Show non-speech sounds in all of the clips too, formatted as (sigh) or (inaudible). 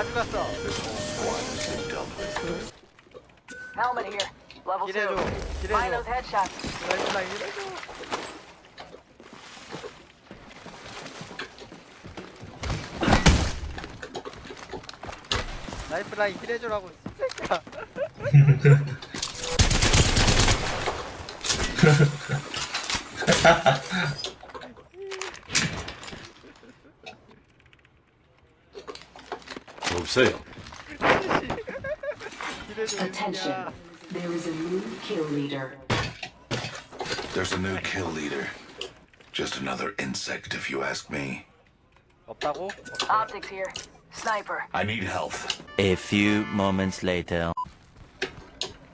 안 죽었어. Helmet here. Level 기대줘. 2. Find 기대줘. those headshots. 나이스 나 기대줘. 나이프 라인 힐해줘라고 이 새끼야 없어요. Attention. There is a new kill leader. There's a new kill leader. Just another insect, if you ask me. 없다고? Optics here. Sniper. I need health. A few moments later.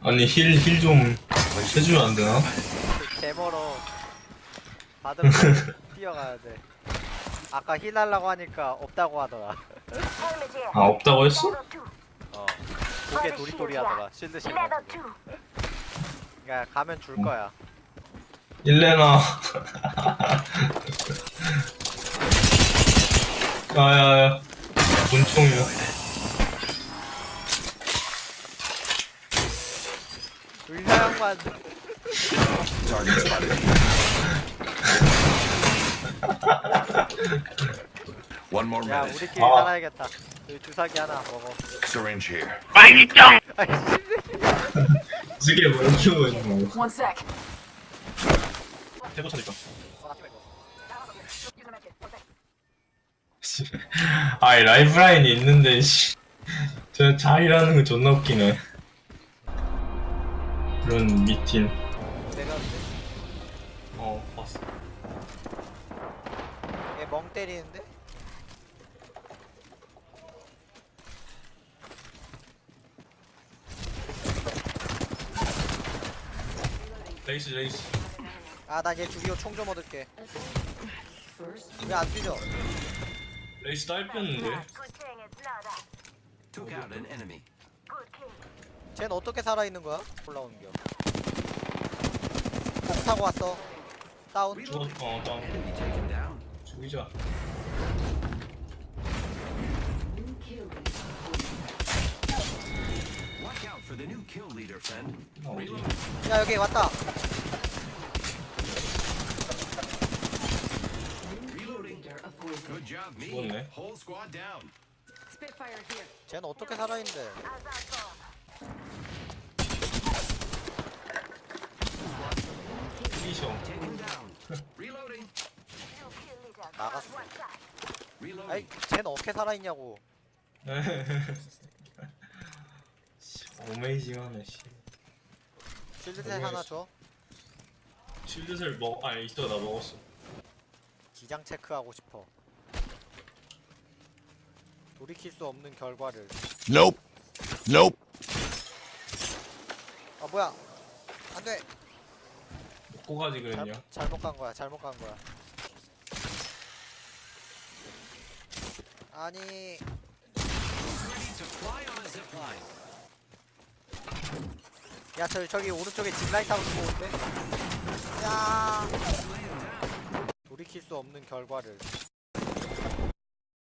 아니 힐 힐 좀 해주면 안 되나? 개멀어 받으면 뛰어가야 돼 아까 힐 하려고 하니까 없다고 하더라 아 없다고 했어? 어 고개 도리도리 하더라. 실드 실가지고 그니까 가면 줄 거야. 일레나. 야야야. 권총이야. 의사 양반. (laughs) One more 야 minute. 우리끼리 아. 살아야겠다 여기 주사기 하나 먹어 Syringe here. 아이 씨 이게 뭐 이렇게 보이는 거 One sec. 대고 차니까 아이 라이프라인이 있는데 씨 저 자이라는 거 존나 웃기네 그런 미팅 어 봤어 얘멍 때리는데? 레이스 레이스 아난얘 죽이고 총 좀 얻을게 왜 안 뛰죠? 레이스 딸렸는데 Took out an enemy. 쟤는 어떻게 살아있는 거야? 올라오는 겨. 폭 타고 왔어. 다운. 죽었 어 다운 Enemy taken down. 죽이자 new kill leader. 야 여기 왔다. 죽었네. Whole squad down. Spitfire here. 쟤는 어떻게 살아있는데? 피니셔. 나갔어. Reloading. 아이 쟤는 어떻게 살아있냐고. 씨, 어메이징하네 씨 실드셋 하나 줘. 실드셀 먹 아니 있어 나 먹었어 기장 체크하고 싶어. 돌이킬 수 없는 결과를. Nope. Nope. 아 뭐야? 안 돼. 먹고 가지 그랬냐 잘, 잘못 간 거야. 잘못 간 거야. 아니 Ready to fly on a zip line. 야 저기 저기 오른쪽에 짚라이트 하고 있고 온대. 야. 돌이킬 수 없는 결과를.